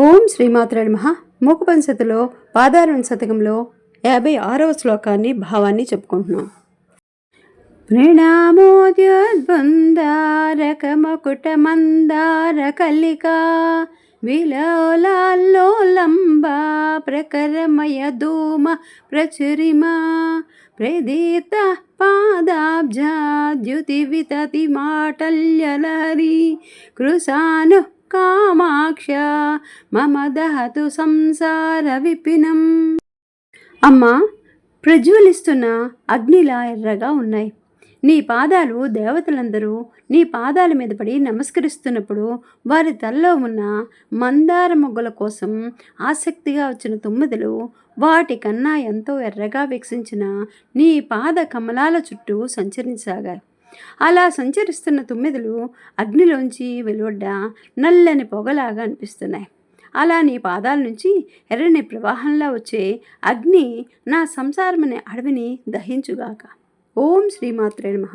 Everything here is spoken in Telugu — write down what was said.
ఓం శ్రీమాత్ర నమ. మూకపంచతిలో పాదారణ శతకంలో యాభై ఆరవ శ్లోకాన్ని భావాన్ని చెప్పుకుంటున్నాం. మందార కలికా విలోలాల్లోలంబా ప్రకరమయ ధూమ ప్రచురిమా ప్రదీత పాదాబ్జా ద్యుతివితతి మాటల్యలహరి కృశాను కామాక్ష మమ దహతు సంసార విపినం అమ్మా ప్రజ్వలిస్తున్న అగ్నిలా ఎర్రగా ఉన్నాయి. నీ పాదాలు దేవతలందరూ నీ పాదాల మీద పడి నమస్కరిస్తున్నప్పుడు వారి తలలో ఉన్న మందార మొగ్గల కోసం ఆసక్తిగా వచ్చిన తుమ్మిదలు వాటికన్నా ఎంతో ఎర్రగా వికసించిన నీ పాద కమలాల చుట్టూ సంచరించసాగాయి అలా సంచరిస్తున్న తుమ్మెదలు అగ్నిలోంచి వెలువడ్డ నల్లని పొగలాగా అనిపిస్తున్నాయి. అలా నీ పాదాల నుంచి ఎర్రని ప్రవాహంలా వచ్చే అగ్ని నా సంసారమనే అడవిని దహించుగాక. ఓం శ్రీమాత్రే నమః.